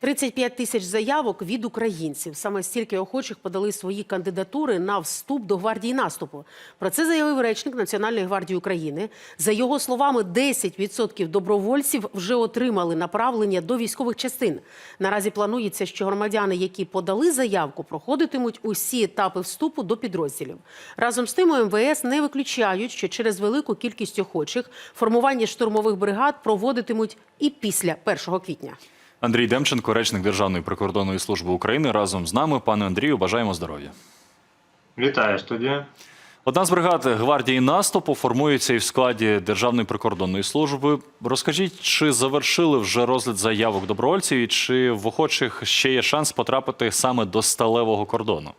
35 тисяч заявок від українців. Саме стільки охочих подали свої кандидатури на вступ до гвардії наступу. Про це заявив речник Національної гвардії України. За його словами, 10% добровольців вже отримали направлення до військових частин. Наразі планується, що громадяни, які подали заявку, проходитимуть усі етапи вступу до підрозділів. Разом з тим, МВС не виключають, що через велику кількість охочих формування штурмових бригад проводитимуть і після 1 квітня. Андрій Демченко, речник Державної прикордонної служби України, разом з нами. Пане Андрію, бажаємо здоров'я. Вітаю студія. Одна з бригад гвардії наступу формується і в складі Державної прикордонної служби. Розкажіть, чи завершили вже розгляд заявок добровольців, і чи в охочих ще є шанс потрапити саме до сталевого кордону?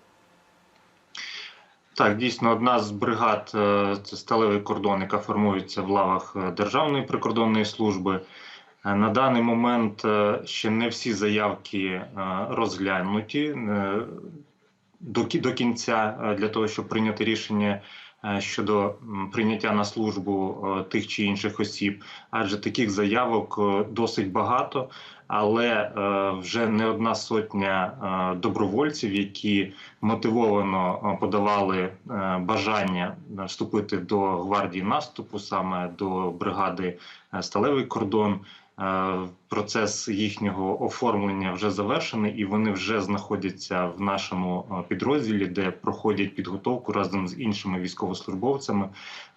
Так, дійсно, одна з бригад е, це сталевий кордон, яка формується в лавах е, Державної прикордонної служби. Е, На даний момент е, ще не всі заявки е, розглянуті до кі- до кінця для того, щоб прийняти рішення щодо прийняття на службу тих чи інших осіб, адже таких заявок досить багато. Але вже не одна сотня добровольців, які мотивовано подавали бажання вступити до гвардії наступу, саме до бригади Сталевий кордон. Е, Процес їхнього оформлення вже завершений, і вони вже знаходяться в нашому е, підрозділі, де проходять підготовку разом з іншими військовослужбовцями.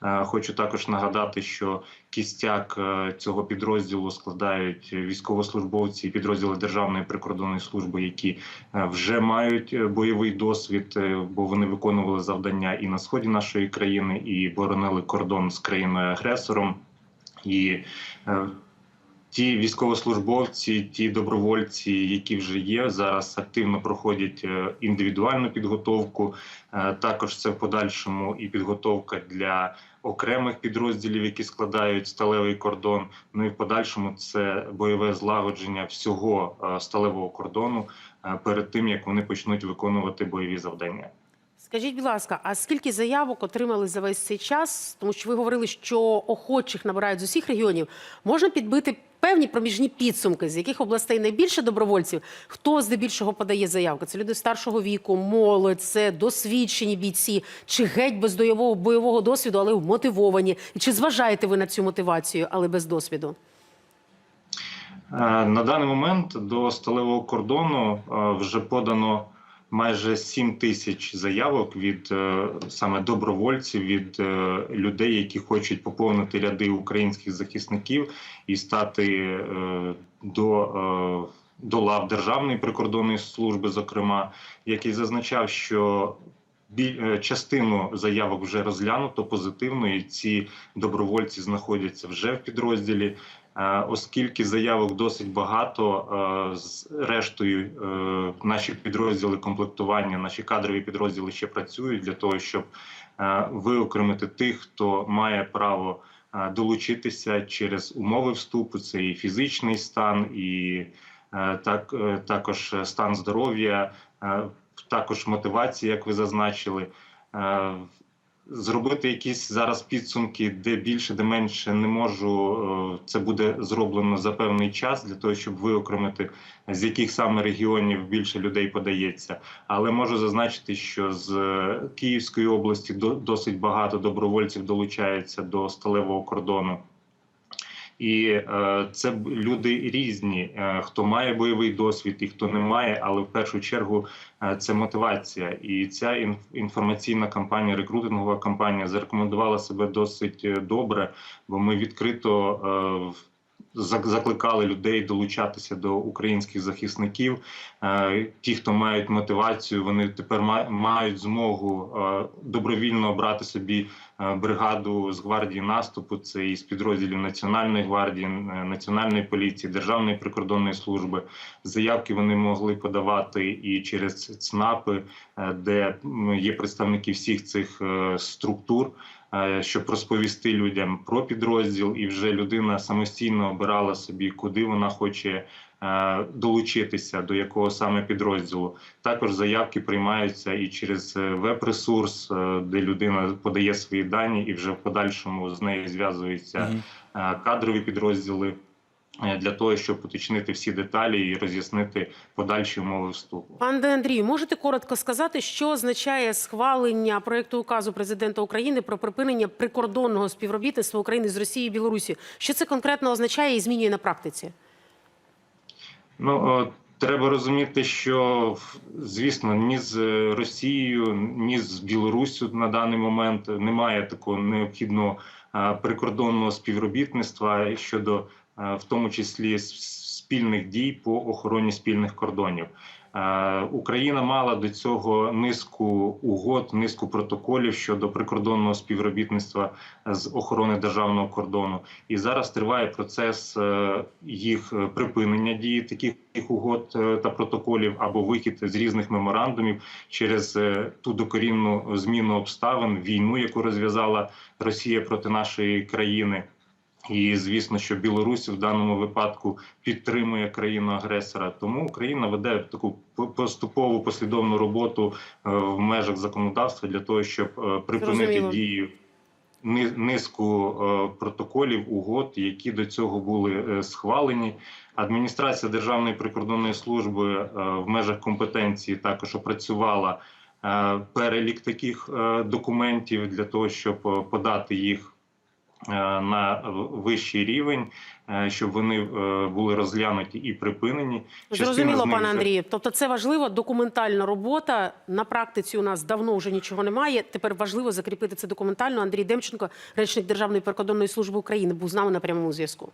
Е, Хочу також нагадати, що кістяк цього підрозділу складають військовослужбовці і підрозділи Державної прикордонної служби, які вже мають бойовий досвід, бо вони виконували завдання і на сході нашої країни, і боронили кордон з країною агресором. І ті військовослужбовці, ті добровольці, які вже є, зараз активно проходять е, індивідуальну підготовку. Е, Також це в подальшому і підготовка для окремих підрозділів, які складають сталевий кордон. Ну і в подальшому це бойове злагодження всього е, сталевого кордону перед тим як вони почнуть виконувати бойові завдання. Скажіть, будь ласка, а скільки заявок отримали за весь цей час? Тому що ви говорили, що охочих набирають з усіх регіонів. Можна підбити певні проміжні підсумки, з яких областей найбільше добровольців, хто здебільшого подає заявки? Це люди старшого віку, молодь, це досвідчені бійці, чи геть без бойового досвіду, але мотивовані. І чи зважаєте ви на цю мотивацію, але без досвіду? Е, На даний момент до сталевого кордону е, вже подано майже 7 тисяч заявок від е, саме добровольців, від е, людей, які хочуть поповнити ряди українських захисників і стати е, до. До лав Державної прикордонної служби, зокрема, який зазначав, що частину заявок вже розглянуто позитивно, і ці добровольці знаходяться вже в підрозділі. Е, Оскільки заявок досить багато, е, з рештою е, наші підрозділи комплектування, наші кадрові підрозділи ще працюють для того, щоб виокремити тих, хто має право долучитися через умови вступу. Це і фізичний стан, і так також стан здоров'я, також мотивація, як ви зазначили. Зробити якісь зараз підсумки, де більше, де менше не можу. Е, Це буде зроблено за певний час для того, щоб виокремити з яких саме регіонів більше людей подається. Але можу зазначити, що з е, Київської області до- досить багато добровольців долучається до сталевого кордону. І е, це люди різні, е, хто має бойовий досвід і хто не має, але в першу чергу е, це мотивація. І ця інф- інформаційна кампанія, рекрутингова кампанія зарекомендувала себе досить добре, бо ми відкрито закликали людей долучатися до українських захисників. Ті, хто мають мотивацію, вони тепер ма- мають змогу добровільно обрати собі бригаду з гвардії наступу. Це із підрозділів Національної гвардії, е, національної поліції, Державної прикордонної служби. Заявки вони могли подавати і через ЦНАПи, е, де є представники всіх цих е, структур. е, Щоб розповісти людям про підрозділ, і вже людина самостійно обирала собі, куди вона хоче е, долучитися, до якого саме підрозділу. Також заявки приймаються і через е, веб-ресурс, е, де людина подає свої дані, і вже в подальшому з нею зв'язуються е, кадрові підрозділи. е, для того, щоб уточнити всі деталі і роз'яснити подальші умови вступу. Пане Андрію, можете коротко сказати, що означає схвалення проекту указу президента України про припинення прикордонного співробітництва України з Росією і Білорусі? Що це конкретно означає і змінює на практиці? Ну треба розуміти, що звісно, ні з Росією, ні з Білоруссю на даний момент немає такого необхідного прикордонного співробітництва щодо, в тому числі спільних дій по охороні спільних кордонів. Е, Україна мала до цього низку угод, низку протоколів щодо прикордонного співробітництва з охорони державного кордону. І зараз триває процес е, їх припинення дії таких угод е, та протоколів або вихід з різних меморандумів через ту докорінну зміну обставин, війну, яку розв'язала Росія проти нашої країни. І звісно, що Білорусь в даному випадку підтримує країну агресора. Тому Україна веде таку поступову послідовну роботу е, в межах законодавства для того, щоб е, припинити Зрозуміло. дію низку е, протоколів, угод, які до цього були схвалені. Адміністрація Державної прикордонної служби в межах компетенції також опрацювала перелік таких документів для того, щоб подати їх на вищий рівень, е, щоб вони е, були розглянуті і припинені. Частина Зрозуміло, них пане Андрію. Тобто, це важлива документальна робота. На практиці у нас давно вже нічого немає. Тепер важливо закріпити це документально. Андрій Демченко, речник Державної прикордонної служби України, був з нами на прямому зв'язку.